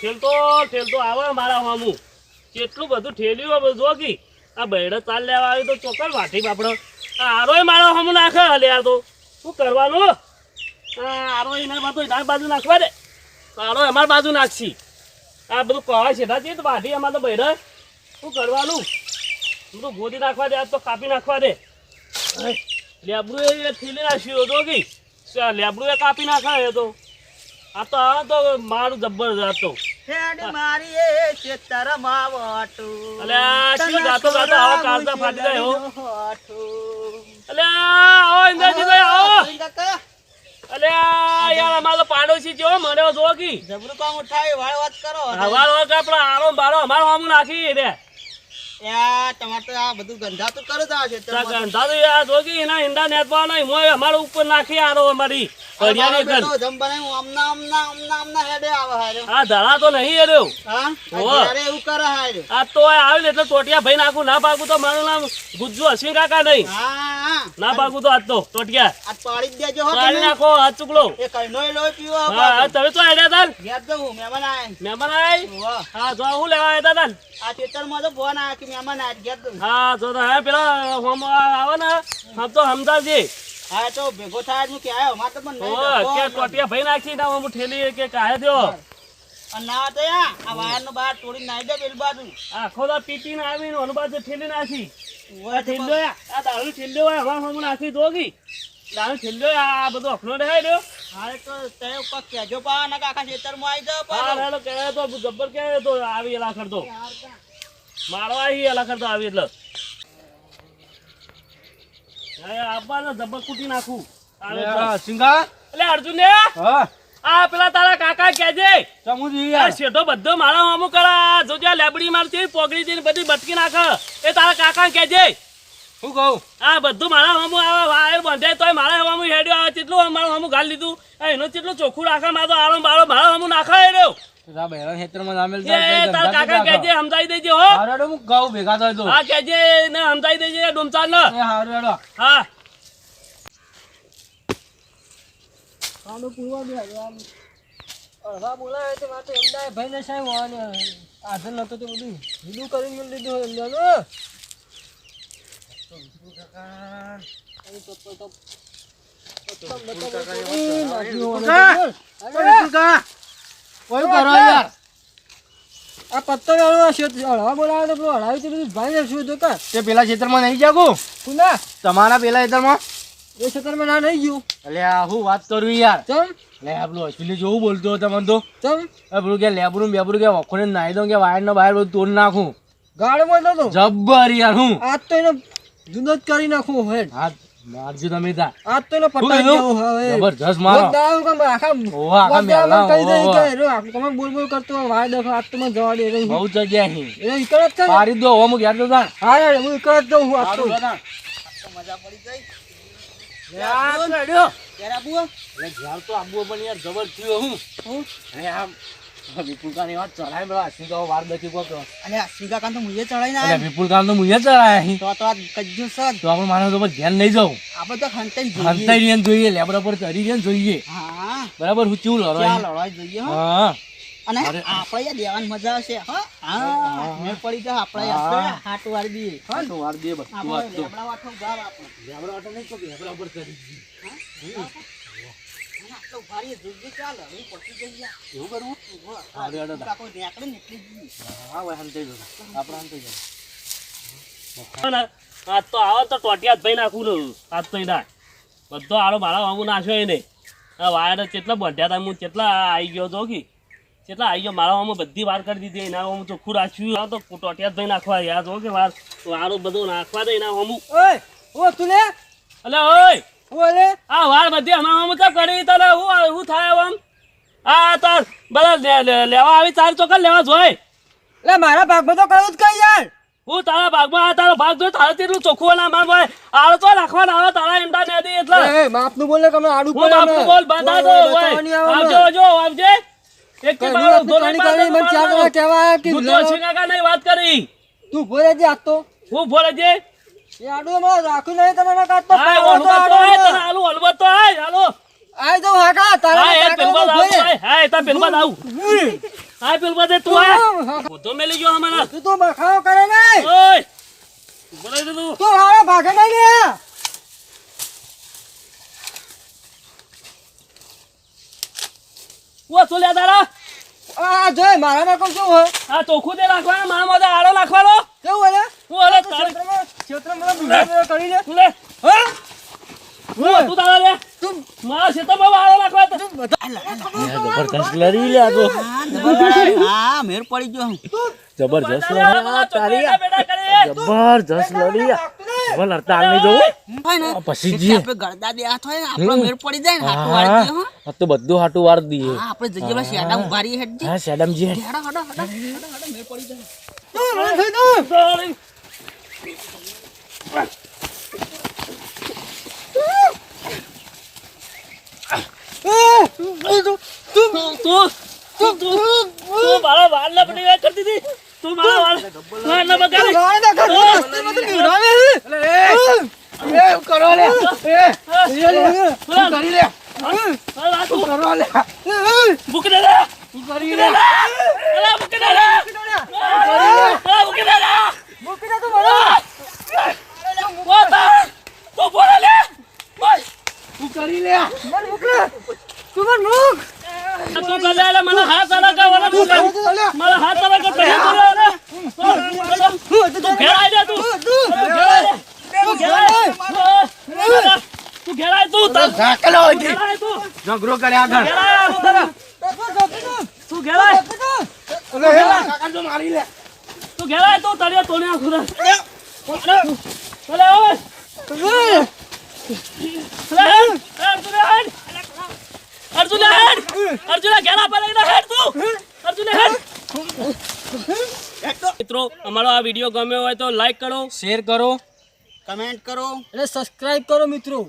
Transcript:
ઠેલતો ઠેલતો આવે મારા હામું કેટલું બધું ઠેલ્યું હોય બધું કી? આ બૈડો ચાલ લેવા આવ્યો તો ચોક્કસ વાટી બાપડો. આરોય મારા હામું નાખે હલે આ તો. શું કરવાનું આરો એના બાજુ ડાક બાજુ નાખવા દે. આરો અમાર બાજુ નાખશી. આ બધું કવાય છે ના તો વાટી અમારે તો બૈડે શું કરવાનું? બધું ગોદી નાખવા દે આ તો કાપી નાખવા દે. લેબડું એ ઠીલી નાખ્યું કી? લેબડું એ કાપી નાખાય એ તો? આ તો આ તો મારું જબરજસ્ત હેડ મારી એ ચેતરમાં વાટું. અલ્યા, શી ગાતો ગાતો આવા કાળજા ફાટી જાય હો. અલ્યા આવો ઇન્દ્રજીભાઈ આવો. ઓય અલ્યા યાર અમારો તો પાડોશી જો મને જો કી. જબરું કામ ઉઠાવી વાળ વાત કરો. વાળ વખત આપણો આરો બારો અમારો આમ નાખી રે તમારે તો આ બધું ગંધાતું કરે છે. આ ગંધા તો યાર જો એના ઈંડા નેતવા મોય અમારો ઉપર નાખી આરો અમારી. મારો ઘર. જમ હેડે આવે હાર્યો. આ ધડા તો નહીં એ રહ્યો હા? આ એવું કરે હારે. આ તો આવી એટલે ટોટિયા ભાઈ નાખું ના ભાગું તો મારું નામ ગુજ્જુ હસી કાકા નહીં. હા. ના ભાગું તો આજ તો ટોટિયા આ પાડી દેજો હો પાડી નાખો હાથ ચુકલો. એ કઈનોય લોહી પીવો હા. તમે તો આડ્યા તાન ઘેર જવું, મહેમાન આય. મહેમાન આય હા જો હું લેવા આવ્યા તાન આ ખેતરમાં તો ફોન આવ્યો કે મહેમાન આય ઘેર જવું. હા જો તો હે પેલા હોમ આવે ને હમ તો સમજાવજે હા તો ભેગો થાય હું કે આયો. મારે તો પણ નહીં કે ટોટિયા ભઈ નાખી ના હું ઠેલી કે કાહે દ્યો અને ના તો આ વાયર નો બહાર તોડી નાખી દે બેલ બાજુ. આખો તો પીટી ને આવીને અનુબાદ ઠેલી નાખી. ઓય આ આ દારૂ ઠેલ્યો હોય હવા હમ નાખી દોગી દારૂ ઠેલ્યો આ બધો અખનો રહે રહ્યો. હા તો તે ઉપર કહેજો પા ને કાકા ખેતરમાં આવી જાઓ હા હેલો કહે તો જબ્બર કહે તો આવી એલા કરતો. મારવા આવી એલા કરતો આવી એટલે. હા જબ્બર કૂટી નાખું. સિંગા. એટલે અર્જુન. ને હા. આ પેલા તારા કાકા કેજે ચમુજી આ શેઠો બધો મારા મામું કરા. જોજે લેબડી મારતી પોગડી થી બધી બટકી નાખે. એ તારા કાકા કહેજે. શું કહું? આ બધું મારા મામું આવે વાયર બંધાય તોય મારા મામું હેડ્યો આવે કેટલું મારું મામું ગાલ લીધું આ એનો કેટલું ચોખ્ખું રાખે મારો આરો બારો મારા મામું નાખા રહ્યો તા બહેરા ખેતરમાં નામેલ એ તારા કાકા કહેજે સમજાવી દેજે હો. હારો હું ગાઉં ભેગા થાય હા કહેજે ને સમજાવી દેજે ડોમચાર ને. એ હારો હેડો. બોલાવે તો ભાઈ ને સાહેબ આધન નતો તો બધું કરીને લીધું એમના આ પત્તો વાળો શેત બોલાવે તો પેલો હળાવી તો બધું ભાઈ ને શું તો પેલા ખેતરમાં નહીં જાગું? કુના? તમારા પેલા ખેતરમાં? એ ખેતરમાં ના નહીં ગયું. એટલે આ હું વાત કરું યાર. ચમ. લે આપણું હોસ્પિટલ જેવું બોલતો હતો તો. ચમ. પેલું કે લેબરું બેબરું કે વખોને નાઈ દઉં કે વાયર નો વાયર બધું તોડ નાખું. ગાડમાં નતો. જબ્બર યાર હું. આજ તો એને જુદો જ કરી નાખું હેડ હા મારજો તમે તા. આજ તો એનો પટાઈ દેવું હવે. જબરજસ્ત મારો. દાવ કે આખા ઓવા આખા મેલા કહી દે કે રો તમે બોલ બોલ કરતો વાય દેખો આજ તો મને જવા દે બહુ જગ્યા હી. એ ઇકર છે પારી દો હું ઘેર તો. જા હા હું ઇકર દઉં હું આજ તો મજા પડી ગઈ. જોઈએ હંતાઈ ને જોઈએ. લેબડા પર ચડી ને જોઈએ. હા. બરાબર હું ચેવું લડો ત્યાં જોઈએ હા. અને આપણે દેવાની મજા આવશે. હા. હા મેં પડી જા આપણે હાટ વાર દઈએ હાટ વાર દીએ બસ આપણે લેબડા વાઠો ગાર આપણે લેબડા વાટો નહીં તો લેબડા પર ચડી ગઈ અને આટલો ભારી જોઈએ ચાલે હું એવું કાકો નીકળે ભાઈ હંતાઈ દો આપણે હંતાઈ જાવ આ તો આવો તો ટોટિયા જ ભાઈ નાખું ને. આજ તો ના બધો આડો મારા વામું નાખ્યો એને. આ વાયર કેટલા બંધ્યા હતા હું કેટલા આવી ગયો તો કે. કેટલા આવી ગયો? મારા બધી વાર કરી દીધી. એના હું ચોખ્ખું રાખ્યું તો ટોટિયા ભાઈ નાખવા યાદ હો કે વાર વાળું બધું નાખવા દે એના વામું ઓય ઓ તું લે એટલે ઓય ઓલે આ વાર બધી અમારા હું તો કરી તને હું હું થાય આમ? આ તો બધા લેવા આવી તાર તો કર લેવા જોય લે મારા ભાગમાં તો કરવું જ કઈ યાર. હું તારા ભાગમાં આ તારો ભાગ જોઈ તારે તેટલું ચોખ્ખું ના માર ભાઈ આડો તો રાખવાના આવે તારા એમતા નથી એટલે માપનું બોલ ને આડું હું બાપનું બોલ બાંધા તો આવજો આવજો આવજે. એક કે ઊભો નહીં પાડતો મને ચાર મારો. જણા કહેવાય કે તો નહીં વાત કરી. તું બોલે જે આજ હું ભોલે જે એ આડું માં રાખું નહીં તને ના કાઢતો હા ઓલબત તો આય તને આલુ ઓલબત તો આય હાલો. આય તો હાકા તારા એ પેલમાં આવું આય. તા પેલમાં આવું. આ પેલું બધે તું આ બધો મેલી ગયો હમણાં તું તો બખાડો કરે નહીં. ઓય. ઊભો તું તું હારા ભાગે નહીં લે. ઓ તું લે તારા આ જોય મારા માં શું હોય? આ ચોખ્ખું તે રાખવાનો મારા માથે આડો નાખવાનો કેવું હોય? હું અરે તારી ક્ષેત્રમાં ક્ષેત્રમાં બુરા કરી લે. લે? હા? હું તું તારા લે? તું મારા ખેતરમાં આડો નાખવા તો. જબરદસ્ત લડી લે આ તો. હા મેર પડી ગયો. જબરદસ્ત તારે લડી આ બધા ચોકલેટના બેડા કરે. જબરદસ્ત લડી હવે લડતા નહીં જવું હોય ને પછી જી આપણે ગળદા દે હાથ હોય ને આપણો મેર પડી જાય ને હાટુ વાળી હો. આ તો બધું હાટુ વાર દઈએ હા આપણે જઈએ પેલા શેડા ઉભારી હેડ જી હા સેડમજી હેડો, હેડો, હેડો, હેડો, હેડો, મેર પડી જાય. તો મને થઈ તું તારી. તું તું તું તું તું મારા વાળ ના વાત કરતી હતી તું મારા વાળ વાળ ના બગાડી ગાળ ના કર ક્ષેત્રમાં તો નિરાવે છે. એ કરો લે એ એ લે પેલા કરી લે મારા વાળ તું કરો લે મૂકી દે લે. દે લે. અલા, મૂકી દે. અલા, મૂકી દે લે. મૂકી દે તું મને ઓ તાર. તું બોલે લે. ઓય. તું કરી લે મને મોકલે તું મને મૂક આ તું કર લે, લે, મને હાથ અલગ કર, મને તું કર. તું લે મને હાથ અલગ કર, પછી તું લે, લે. તું ઘેરાય જા તું. તું ઘેરાય જા. તું ઘેરાય. તું ઘેરાય તું. તાર- ઝાકલો હોય ઘેરાય તું. ઝઘડો કરે આગળ ઘેરાય આ તારા. તું ઘેરાય. કાકા તો મારી લે તું ઘેરાય તો તળિયે. અલે, હેડ. અર્જુન, હેડ. અર્જુન, હેડ. અર્જુન, ઘેરા પર લઈને હેડ તું. અર્જુન, હેડ. મિત્રો અમારો આ વીડિયો ગમ્યો હોય તો લાઈક કરો શેર કરો કમેન્ટ કરો અને સબસ્ક્રાઇબ કરો મિત્રો